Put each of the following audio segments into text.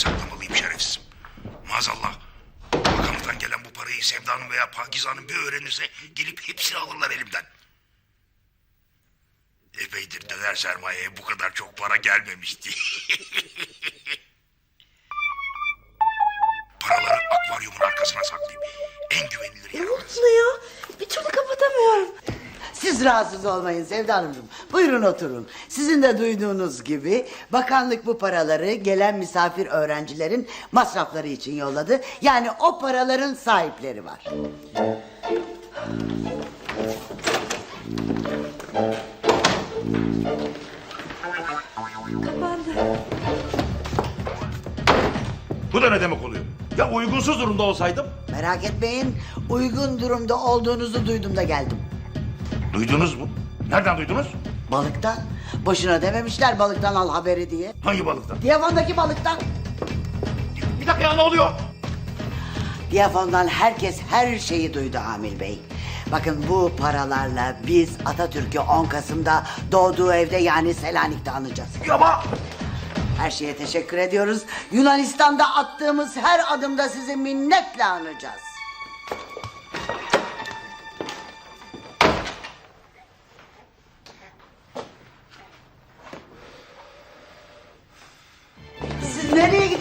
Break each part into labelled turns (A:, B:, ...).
A: saklamalıyım şerefsizim. Maazallah. Bakanlıktan gelen bu parayı Sevda Hanım veya Pakize Hanım bir öğrenirse gelip hepsini alırlar elimden. Epeydir döner sermayeye bu kadar çok para gelmemişti. Paraları akvaryumun arkasına saklayayım. En güvenilir yer orası.
B: Mutlu ya. Bir türlü kapatamıyorum.
C: Siz rahatsız olmayın Sevda Hanımcığım. Buyurun oturun. Sizin de duyduğunuz gibi bakanlık bu paraları gelen misafir öğrencilerin masrafları için yolladı. Yani o paraların sahipleri var.
B: Kapandı.
A: Bu da ne demek oluyor?
D: Ya uygunsuz durumda olsaydım?
C: Merak etmeyin uygun durumda olduğunuzu duydum da geldim.
A: Duydunuz mu? Nereden duydunuz?
C: Balıktan. Boşuna dememişler balıktan al haberi diye.
A: Hangi balıktan?
C: Diyafondaki balıktan.
D: Bir dakika ya ne oluyor?
C: Diyafondan herkes her şeyi duydu Amil Bey. Bakın bu paralarla biz Atatürk'ü 10 Kasım'da doğduğu evde yani Selanik'te anacağız.
D: Ya ama
C: Her şeye teşekkür ediyoruz. Yunanistan'da attığımız her adımda sizi minnetle anacağız.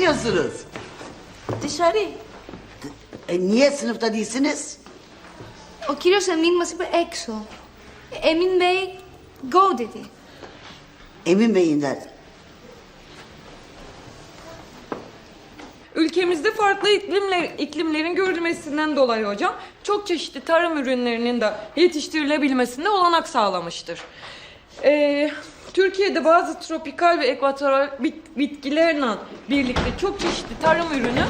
C: gidiyorsunuz?
B: Dışarı.
C: E, niye sınıfta değilsiniz?
E: Ο κύριος Εμίν μας είπε έξω. Εμίν Bey go dedi.
C: Emin Bey'in de
F: Ülkemizde farklı iklimler, iklimlerin görülmesinden dolayı hocam çok çeşitli tarım ürünlerinin de yetiştirilebilmesine olanak sağlamıştır. Ee, Türkiye'de bazı tropikal ve ekvatoral bit- bitkilerle birlikte çok çeşitli tarım ürünü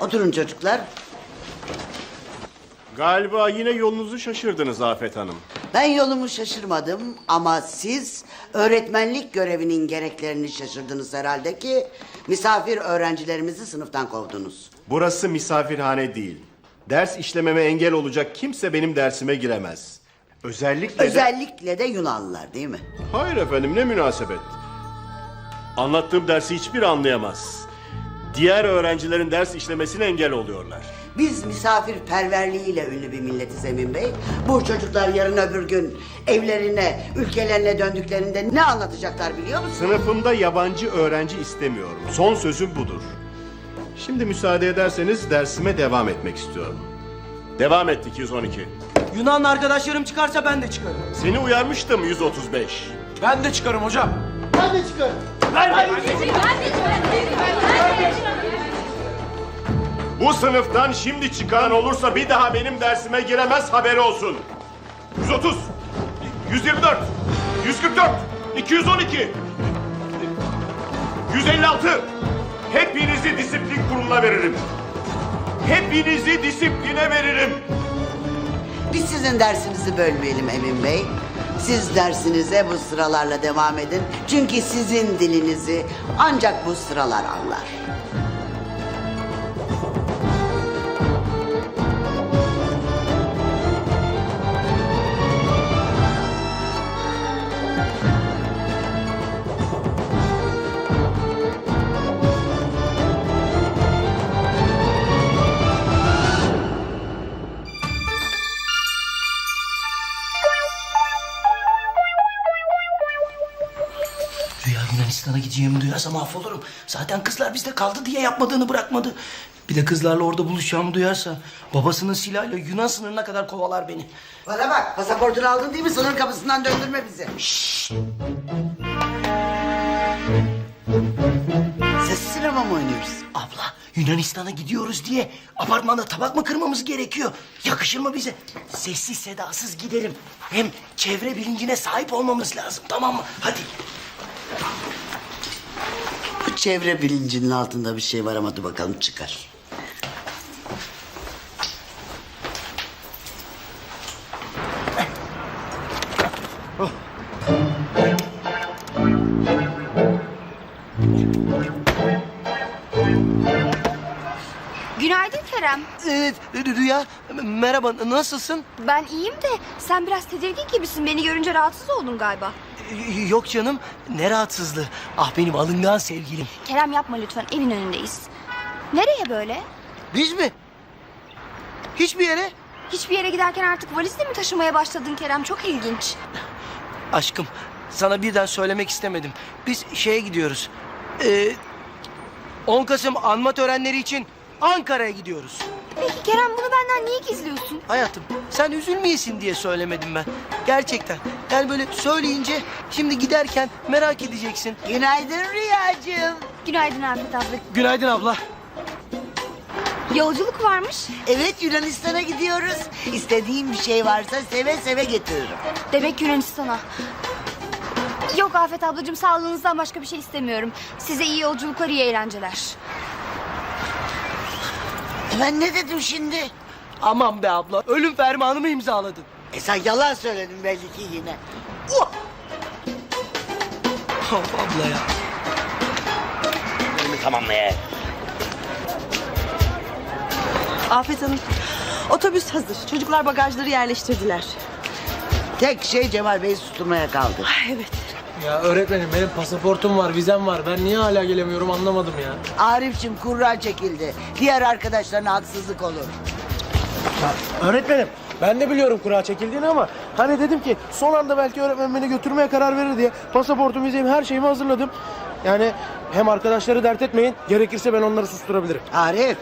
C: Oturun çocuklar.
G: Galiba yine yolunuzu şaşırdınız Afet Hanım.
C: Ben yolumu şaşırmadım ama siz öğretmenlik görevinin gereklerini şaşırdınız herhalde ki misafir öğrencilerimizi sınıftan kovdunuz.
G: Burası misafirhane değil. Ders işlememe engel olacak kimse benim dersime giremez. Özellikle de...
C: Özellikle de Yunanlılar değil mi?
G: Hayır efendim ne münasebet. Anlattığım dersi hiçbir anlayamaz. Diğer öğrencilerin ders işlemesine engel oluyorlar.
C: Biz misafirperverliğiyle ünlü bir milletiz Emin Bey. Bu çocuklar yarın öbür gün evlerine, ülkelerine döndüklerinde ne anlatacaklar biliyor musun?
G: Sınıfımda yabancı öğrenci istemiyorum. Son sözüm budur. Şimdi müsaade ederseniz dersime devam etmek istiyorum. Devam et 212.
D: Yunan arkadaşlarım çıkarsa ben de çıkarım.
G: Seni uyarmıştım 135.
D: Ben de çıkarım hocam.
C: Ben de çıkarım.
G: Bu sınıftan şimdi çıkan olursa bir daha benim dersime giremez haberi olsun. 130, 124, 144, 212, 156. Hepinizi disiplin kuruluna veririm. Hepinizi disipline veririm.
C: Biz sizin dersinizi bölmeyelim Emin Bey. Siz dersinize bu sıralarla devam edin. Çünkü sizin dilinizi ancak bu sıralar anlar.
H: Duyarsa mahvolurum. Zaten kızlar bizde kaldı diye yapmadığını bırakmadı. Bir de kızlarla orada buluşacağımı duyarsa babasının silahıyla Yunan sınırına kadar kovalar beni.
C: Bana bak pasaportunu aldın değil mi? Sınır kapısından döndürme bizi. Ses sinema mı oynuyoruz?
H: Abla Yunanistan'a gidiyoruz diye apartmanda tabak mı kırmamız gerekiyor? Yakışır mı bize? Sessiz sedasız gidelim. Hem çevre bilincine sahip olmamız lazım tamam mı? Hadi.
C: Bu çevre bilincinin altında bir şey var ama dur bakalım çıkar.
E: Günaydın Kerem.
H: Evet Rüya merhaba nasılsın?
E: Ben iyiyim de sen biraz tedirgin gibisin. Beni görünce rahatsız oldun galiba.
H: Y- yok canım. Ne rahatsızlığı. Ah benim alıngan sevgilim.
I: Kerem yapma lütfen evin önündeyiz. Nereye böyle?
H: Biz mi? Hiçbir yere.
I: Hiçbir yere giderken artık valizle mi taşımaya başladın Kerem? Çok ilginç.
H: Aşkım sana birden söylemek istemedim. Biz şeye gidiyoruz. Ee, 10 Kasım anma törenleri için Ankara'ya gidiyoruz.
I: Peki Kerem bunu benden niye gizliyorsun?
H: Hayatım sen üzülmeyesin diye söylemedim ben. Gerçekten. Yani böyle söyleyince şimdi giderken merak edeceksin.
C: Günaydın Rüyacığım.
I: Günaydın Afet abla.
H: Günaydın abla.
I: Yolculuk varmış.
C: Evet Yunanistan'a gidiyoruz. İstediğin bir şey varsa seve seve getiririm.
I: Demek Yunanistan'a. Yok Afet ablacığım sağlığınızdan başka bir şey istemiyorum. Size iyi yolculuklar, iyi eğlenceler.
C: Ben ne dedim şimdi?
H: Aman be abla ölüm fermanımı imzaladın.
C: E sen yalan söyledin belli ki yine.
H: Of abla ya.
B: Afet Hanım, otobüs hazır. Çocuklar bagajları yerleştirdiler.
C: Tek şey Cemal Bey'i susturmaya kaldı.
B: Evet.
D: Ya öğretmenim benim pasaportum var, vizem var. Ben niye hala gelemiyorum anlamadım ya.
C: Arif'cim kurra çekildi. Diğer arkadaşlarına haksızlık olur.
J: Öğretmenim ben de biliyorum kura çekildiğini ama hani dedim ki son anda belki öğretmen beni götürmeye karar verir diye pasaportum, vizemi, her şeyimi hazırladım. Yani hem arkadaşları dert etmeyin gerekirse ben onları susturabilirim.
C: Arif,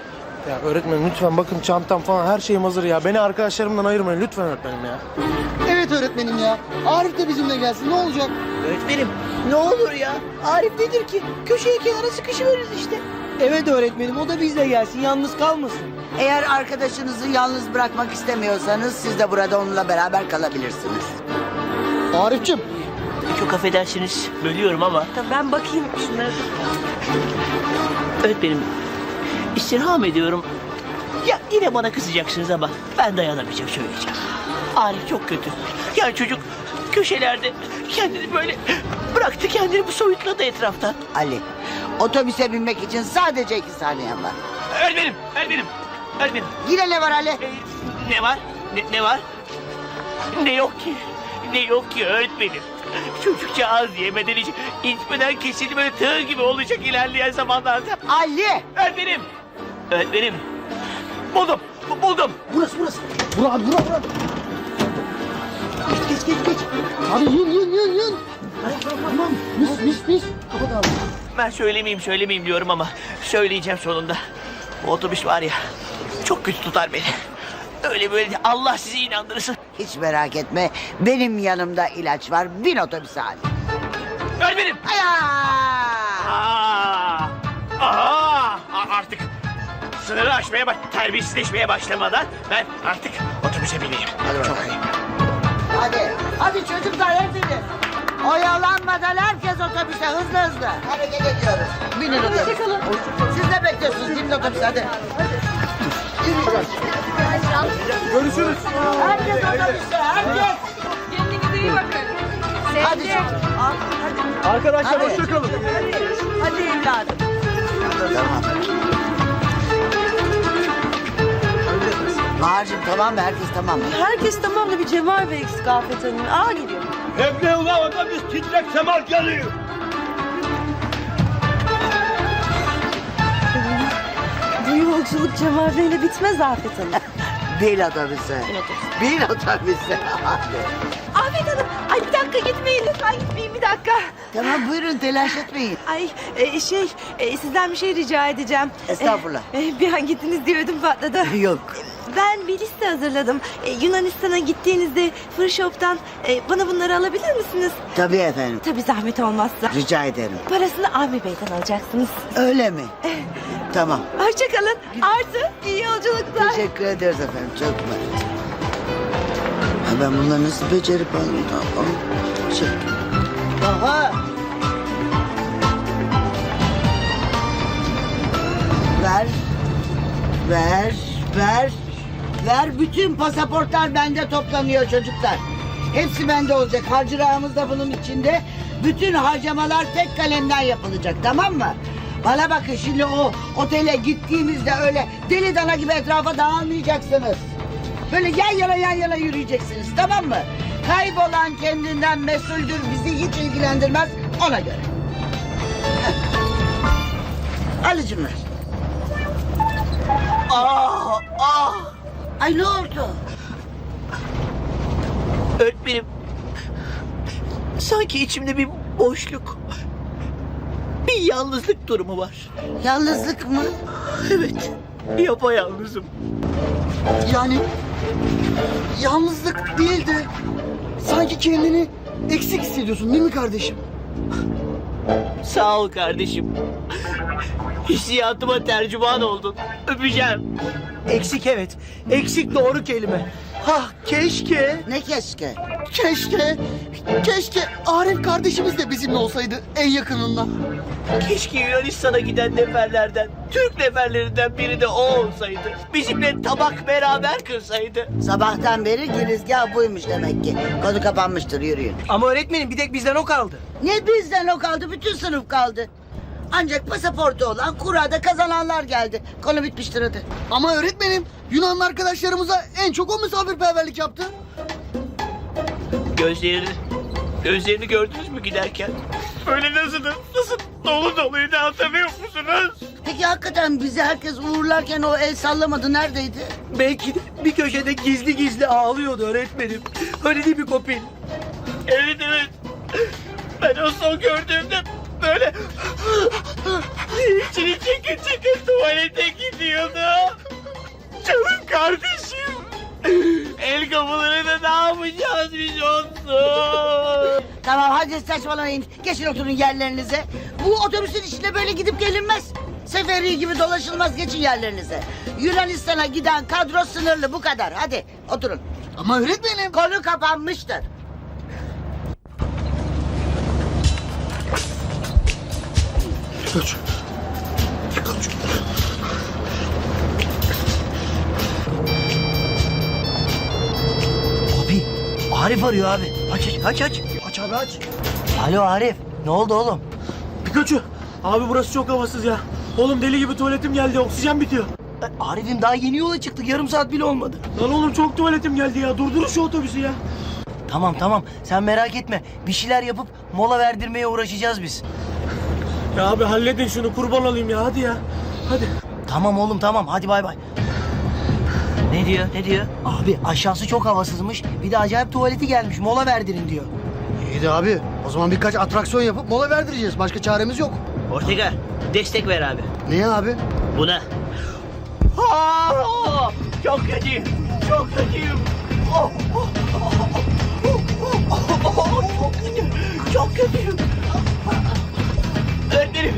J: Ya öğretmenim lütfen bakın çantam falan her şeyim hazır ya. Beni arkadaşlarımdan ayırmayın lütfen öğretmenim ya.
K: Evet öğretmenim ya. Arif de bizimle gelsin ne olacak?
H: Öğretmenim ne olur ya. Arif nedir ki? Köşeye kenara sıkışıveririz işte. Evet öğretmenim o da bizle gelsin yalnız kalmasın.
C: eğer arkadaşınızı yalnız bırakmak istemiyorsanız siz de burada onunla beraber kalabilirsiniz.
K: Arif'cim
L: Çok affedersiniz bölüyorum ama
B: Tabii ben bakayım şunlara.
L: öğretmenim istirham ediyorum. Ya yine bana kızacaksınız ama ben dayanamayacağım söyleyeceğim. Arif çok kötü. Yani çocuk köşelerde kendini böyle bıraktı kendini bu soyutladı etraftan.
C: Ali, otobüse binmek için sadece iki saniyen var.
L: Öğretmenim, öğretmenim, öğretmenim.
C: Yine ne var Ali?
L: Ee, ne var? Ne, ne var? Ne yok ki? Ne yok ki öğretmenim? Çocukça az yemeden hiç içmeden kesildi böyle tığ gibi olacak ilerleyen zamanlarda.
C: Ali!
L: Öğretmenim! Öğretmenim! Buldum! bu- Buldum!
K: burası burası. Bura abi bura bura. Geç geç geç geç. Hadi yün yün yün yün. Tamam mis mis mis. Kapat abi.
L: Ben söylemeyeyim söylemeyeyim diyorum ama söyleyeceğim sonunda. Bu otobüs var ya çok kötü tutar beni. Öyle böyle Allah sizi inandırsın.
C: Hiç merak etme, benim yanımda ilaç var. Bin otobüse Ali.
L: Öğretmenim!
C: Aya!
L: Aa, aa, a- artık sınırı aşmaya baş, terbiyesizleşmeye başlamadan ben artık otobüse bineyim. Çok ayıp.
C: Hadi, hadi çocuklar hepiniz. Oyalanmadan herkes otobüse hızlı hızlı. Hareket ediyoruz. Binin otobüse.
B: Hoşçakalın.
C: Siz ne bekliyorsunuz? Binin otobüse hadi.
J: Görüşürüz.
C: Herkes otobüse, herkes.
F: Kendinize iyi bakın.
C: Hadi
B: hadi.
J: Arkadaşlar
C: Hadi.
J: hoşçakalın.
B: Hadi evladım.
C: Tamam. Bahar'cığım tamam mı? Herkes tamam mı?
B: Herkes tamam da bir Cemal Bey eksik Afet Hanım. Aa geliyor.
G: Hep ne ulan otobüs titrek semal geliyor.
B: Bu yolculuk Cemal Bey'le bitmez Afet Hanım.
C: Bin otobüse. Bin otobüse. Hadi.
B: Afet Hanım, ay bir dakika gitmeyin lütfen gitmeyin bir dakika.
C: Tamam buyurun telaş etmeyin.
B: Ay e, şey, e, sizden bir şey rica edeceğim.
C: Estağfurullah.
B: E, e, bir an gittiniz diye ödüm patladı.
C: Yok.
B: Ben bir liste hazırladım. E, Yunanistan'a gittiğinizde Fır Shop'tan e, bana bunları alabilir misiniz?
C: Tabii efendim.
B: Tabii zahmet olmazsa.
C: Rica ederim.
B: Parasını Avni Bey'den alacaksınız.
C: Öyle mi? Tamam.
B: Hoşçakalın. Artı iyi yolculuklar.
C: Teşekkür ederiz efendim. Çok mersi. Ben bunları nasıl becerip? Tamam. Şey. Aha. Ver. Ver. Ver. Ver. Bütün pasaportlar bende toplanıyor çocuklar. Hepsi bende olacak. Harcırağımız da bunun içinde. Bütün harcamalar tek kalemden yapılacak. Tamam mı? Bana bakın şimdi o otele gittiğimizde öyle deli dana gibi etrafa dağılmayacaksınız. Böyle yan yana yan yana yürüyeceksiniz tamam mı? Kaybolan kendinden mesuldür bizi hiç ilgilendirmez ona göre. Ali'cim ver.
L: Ah, ah.
C: Ay ne oldu?
L: Öğretmenim. Sanki içimde bir boşluk. Bir yalnızlık durumu var.
C: Yalnızlık mı?
L: Evet. Yapayalnızım.
K: Yani yalnızlık değil de sanki kendini eksik hissediyorsun değil mi kardeşim?
L: Sağ ol kardeşim. Hissiyatıma tercüman oldun. Öpeceğim.
J: Eksik evet. Eksik doğru kelime. Hah keşke.
C: Ne keşke?
K: Keşke, keşke Arif kardeşimiz de bizimle olsaydı en yakınından.
L: Keşke Yunanistan'a giden neferlerden, Türk neferlerinden biri de o olsaydı. Bizimle tabak beraber kırsaydı.
C: Sabahtan beri girizgah buymuş demek ki. Konu kapanmıştır yürüyün.
J: Ama öğretmenim bir tek bizden o kaldı.
C: Ne bizden o kaldı bütün sınıf kaldı. Ancak pasaportu olan kurada kazananlar geldi. Konu bitmiştir hadi.
K: Ama öğretmenim Yunanlı arkadaşlarımıza en çok o misafirperverlik yaptı.
L: Gözlerini, gözlerini gördünüz mü giderken? Böyle nasıl, nasıl dolu doluydu hatırlıyor musunuz?
C: Peki hakikaten bizi herkes uğurlarken o el sallamadı neredeydi?
J: Belki de bir köşede gizli gizli ağlıyordu öğretmenim. Öyle değil mi Kopil?
L: Evet evet. Ben o son gördüğümde böyle içini çekil çekil tuvalete gidiyordu. Canım kardeşim. El kapılarında ne yapacağız biz onsuz?
C: Tamam hadi saçmalamayın. Geçin oturun yerlerinize. Bu otobüsün içinde böyle gidip gelinmez. Seferi gibi dolaşılmaz geçin yerlerinize. Yunanistan'a giden kadro sınırlı bu kadar. Hadi oturun.
K: Ama öğretmenim.
C: Konu kapanmıştır.
H: Abi Arif arıyor abi. Aç aç aç aç.
K: Aç abi aç.
H: Alo Arif. Ne oldu oğlum?
J: Pikachu. Abi burası çok havasız ya. Oğlum deli gibi tuvaletim geldi. Oksijen bitiyor.
H: E, Arif'im daha yeni yola çıktık. Yarım saat bile olmadı.
J: Lan oğlum çok tuvaletim geldi ya. Durdurun şu otobüsü ya.
H: Tamam tamam. Sen merak etme. Bir şeyler yapıp mola verdirmeye uğraşacağız biz.
J: Ya abi halledin şunu kurban olayım ya. Hadi ya. Hadi.
H: Tamam oğlum tamam. Hadi bay bay. Ne diyor? Ne diyor? Abi aşağısı çok havasızmış. Bir de acayip tuvaleti gelmiş. Mola verdirin diyor.
K: İyi de abi o zaman birkaç atraksiyon yapıp mola verdireceğiz. Başka çaremiz yok.
L: Ortega destek ver abi.
K: Niye abi?
L: Buna. Aa, çok kötüyüm. Çok kötüyüm. Oh, oh, oh, oh, oh, oh, çok kötü. Çok kötüyüm. Öğretmenim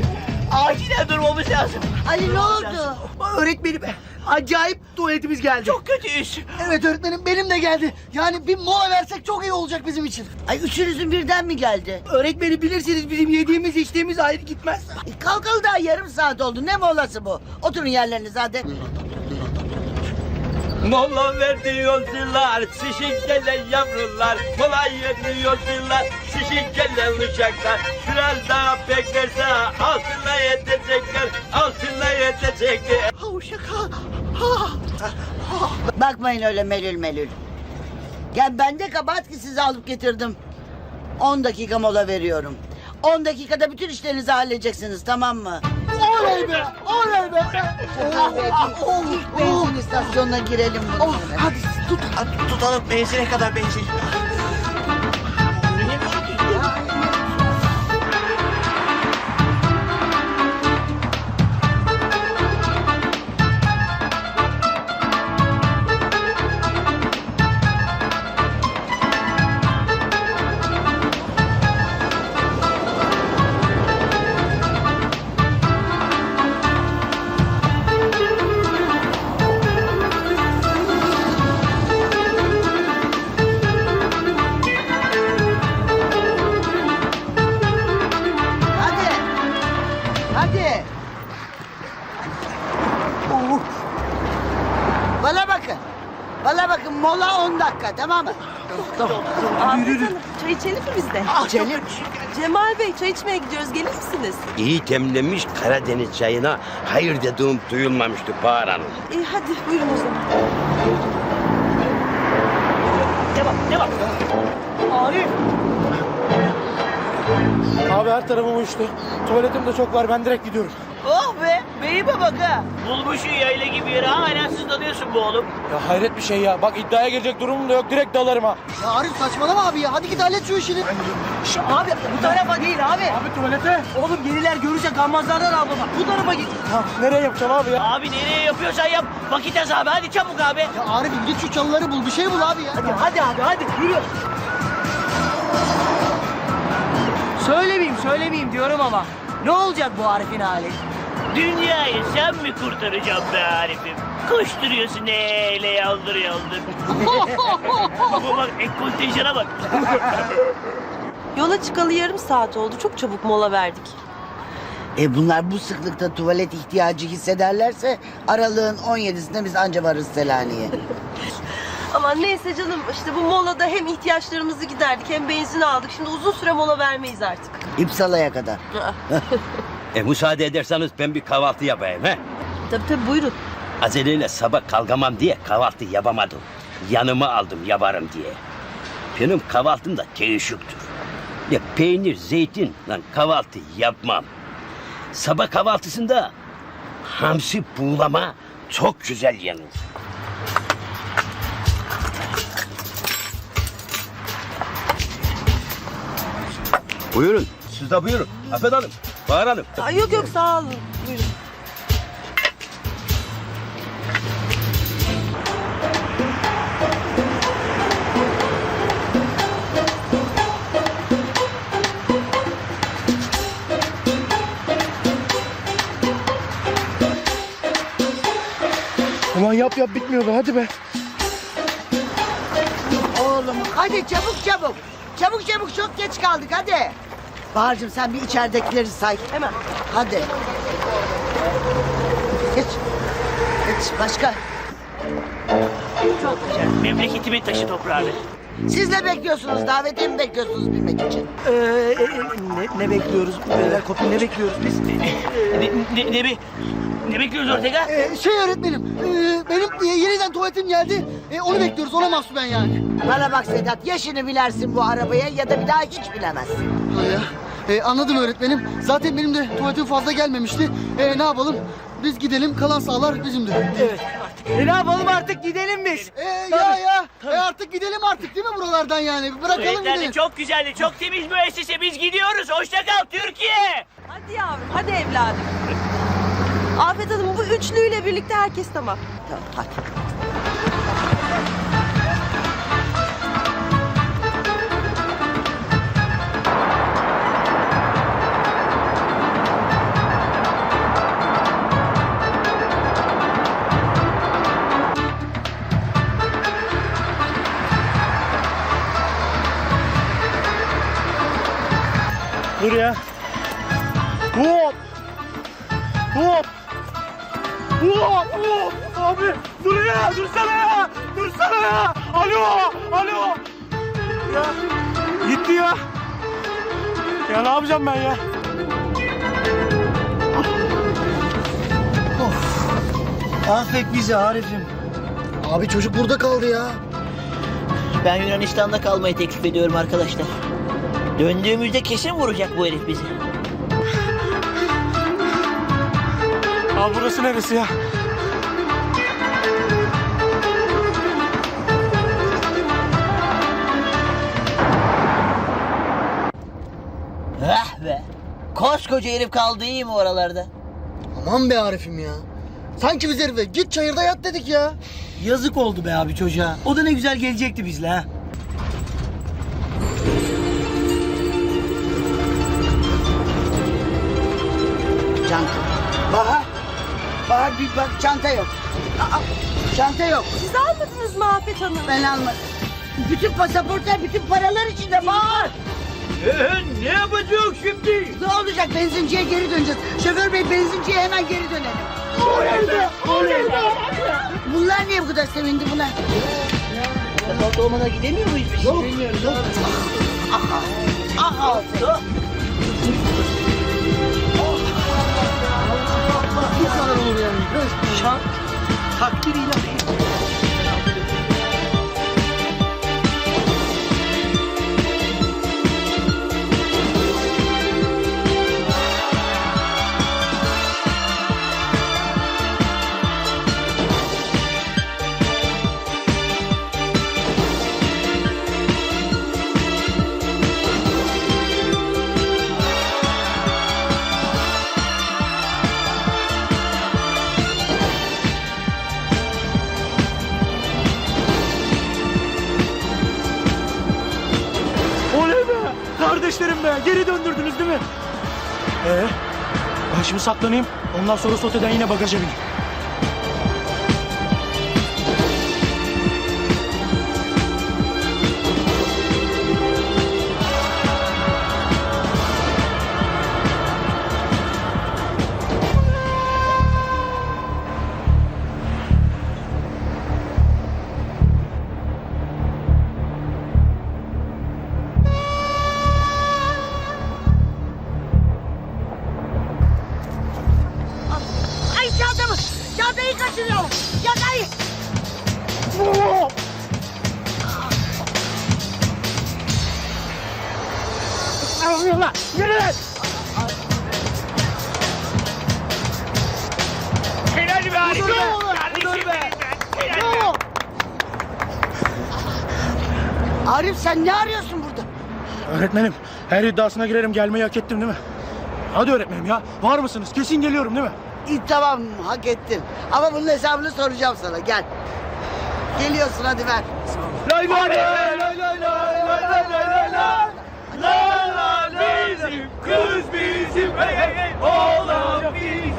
L: acilen durmamız lazım.
C: Ali ne oldu?
J: Öğretmenim acayip tuvaletimiz geldi.
L: Çok kötüyüz.
K: Evet öğretmenim benim de geldi. Yani bir mola versek çok iyi olacak bizim için.
C: Ay üçünüzün birden mi geldi?
J: Öğretmeni bilirsiniz bizim yediğimiz içtiğimiz ayrı gitmez.
C: E, Kalkalı daha yarım saat oldu. Ne molası bu? Oturun yerlerinize hadi.
L: Mola verdiriyorlar, şişik gelen yavrular. Kolay veriyorlar, şişik gelen uşaklar. Biraz daha beklerse altına yetecekler, altına yetecekler.
K: Ha uşak ha. Ha.
C: Bakmayın öyle melül melül. Ya ben de kabahat ki sizi alıp getirdim. 10 dakika mola veriyorum. 10 dakikada bütün işlerinizi halledeceksiniz tamam mı?
K: Oley be! Oley be!
C: Kahve, ilk benzin istasyonuna girelim. bunun
K: Oh, hadi tut.
L: Tutalım benzine kadar benzin.
C: 10 dakika tamam mı?
B: Afet Hanım çay içelim mi biz de?
C: İçelim.
B: Cemal Bey çay içmeye gidiyoruz gelir misiniz?
M: İyi demlemiş Karadeniz çayına hayır dediğim duyulmamıştı Bahar Hanım.
B: İyi hadi buyurun o zaman.
L: Devam, devam. Arif.
J: Abi her tarafım uyuştu. Tuvaletim de çok var ben direkt gidiyorum.
L: Oh be, beyime bak ha. Bulmuşsun yayla gibi yeri hala sızlanıyorsun bu oğlum.
J: Ya hayret bir şey ya. Bak iddiaya girecek durumum da yok. Direkt dalarım ha.
K: Ya Arif saçmalama abi ya. Hadi git hallet şu işini.
L: Şş, abi bu tarafa değil abi.
J: Abi tuvalete.
L: Oğlum yeniler görürse gammazlardan al baba. Bu tarafa git.
J: Ya, nereye yapacağım abi ya?
L: Abi nereye yapıyorsan yap. Vakit az abi hadi çabuk abi.
K: Ya Arif git şu çalıları bul. Bir şey bul abi ya.
L: Hadi hadi abi hadi yürü. Söylemeyeyim söylemeyeyim diyorum ama. Ne olacak bu Arif'in hali? Dünyayı sen mi kurtaracaksın be Arif'im? Koşturuyorsun neyle yaldır yaldır. Baba bak ek kontenjana bak.
B: Yola çıkalı yarım saat oldu. Çok çabuk mola verdik.
C: E bunlar bu sıklıkta tuvalet ihtiyacı hissederlerse aralığın 17'sinde biz anca varırız Selanik'e.
B: Ama neyse canım işte bu molada hem ihtiyaçlarımızı giderdik hem benzin aldık. Şimdi uzun süre mola vermeyiz artık.
C: İpsala'ya kadar.
M: E müsaade ederseniz ben bir kahvaltı yapayım he.
B: Tabii tabii buyurun.
M: Aceleyle sabah kalkamam diye kahvaltı yapamadım. Yanıma aldım yaparım diye. Benim kahvaltım da değişiktir. Ya peynir, zeytin lan kahvaltı yapmam. Sabah kahvaltısında hamsi buğulama çok güzel yenir. Buyurun, siz de buyurun. Afet Hanım, Bahar Hanım.
B: Ay, yok yok sağ olun. Buyurun.
J: Ulan yap yap bitmiyor be hadi be.
C: Oğlum hadi çabuk çabuk. Çabuk çabuk çok geç kaldık hadi. Bahar'cığım sen bir içeridekileri say. Hemen. Hadi. Geç. Geç başka.
L: Çok güzel. Memleketimin taşı toprağını.
C: Siz ne bekliyorsunuz? Davetiye mi bekliyorsunuz bilmek için?
L: Ee, ne, ne bekliyoruz? Beyler Kopil ne bekliyoruz biz? Ne, ne, ne, be- ne bekliyoruz Ortega?
K: Ee, şey öğretmenim. ee, benim e, yeniden tuvaletim geldi. E, onu bekliyoruz. Ona mahsuben yani.
C: Bana bak Sedat yaşını bilersin bu arabaya ya da bir daha hiç bilemezsin.
K: Ya. Ee, anladım öğretmenim. Zaten benim de tuvaletim fazla gelmemişti. Ee, ne yapalım? Biz gidelim. Kalan sağlar bizimdir.
L: Evet. E, ne yapalım artık gidelim biz.
K: Ee, ya ya. E, artık gidelim artık değil mi buralardan yani? Bırakalım gidelim.
L: çok güzeldi. Çok temiz müessese. Biz gidiyoruz. Hoşça kal Türkiye.
B: Hadi yavrum hadi evladım. Afet Hanım bu üçlüyle birlikte herkes tamam.
C: Tamam hadi.
L: Affet bizi Arif'im.
K: Abi çocuk burada kaldı ya.
L: Ben Yunanistan'da kalmayı teklif ediyorum arkadaşlar. Döndüğümüzde kesin vuracak bu herif bizi.
J: Abi burası neresi ya?
L: Ah be. Koskoca herif kaldı iyi mi oralarda?
K: Aman be Arif'im ya. Sanki biz herife git çayırda yat dedik ya.
L: Yazık oldu be abi çocuğa. O da ne güzel gelecekti bizle ha.
C: Çanta. Bahar. Bahar bir bak çanta yok. Aa, çanta yok.
B: Siz almadınız mı Afet Hanım?
C: Ben almadım. Bütün pasaportlar, bütün paralar içinde Bahar.
L: Ee, ne yapacağız şimdi?
C: Ne olacak? Benzinciye geri döneceğiz. Şoför bey benzinciye hemen geri dönelim. Bunlar niye bu kadar sevindi buna?
L: Kapalı olmadan gidemiyor muyuz biz? Bilmiyoruz.
C: Aha. Aha.
K: Bu kadar olur yani.
L: Şan takdir ilahi.
J: Saklanayım. Ondan sonra soteden yine bagaja bineyim.
L: Arif
C: sen ne arıyorsun burada?
J: Öğretmenim her iddiasına girerim gelmeyi hak ettim değil mi? Hadi öğretmenim ya var mısınız? Kesin geliyorum değil mi?
C: İyi tamam hak ettin. Ama bunun hesabını soracağım sana gel. Geliyorsun hadi ver.
J: Lay lay lay lay lay lay lay lay lay lay
L: lay La la bizim kız bizim hey hey hey oğlan bizim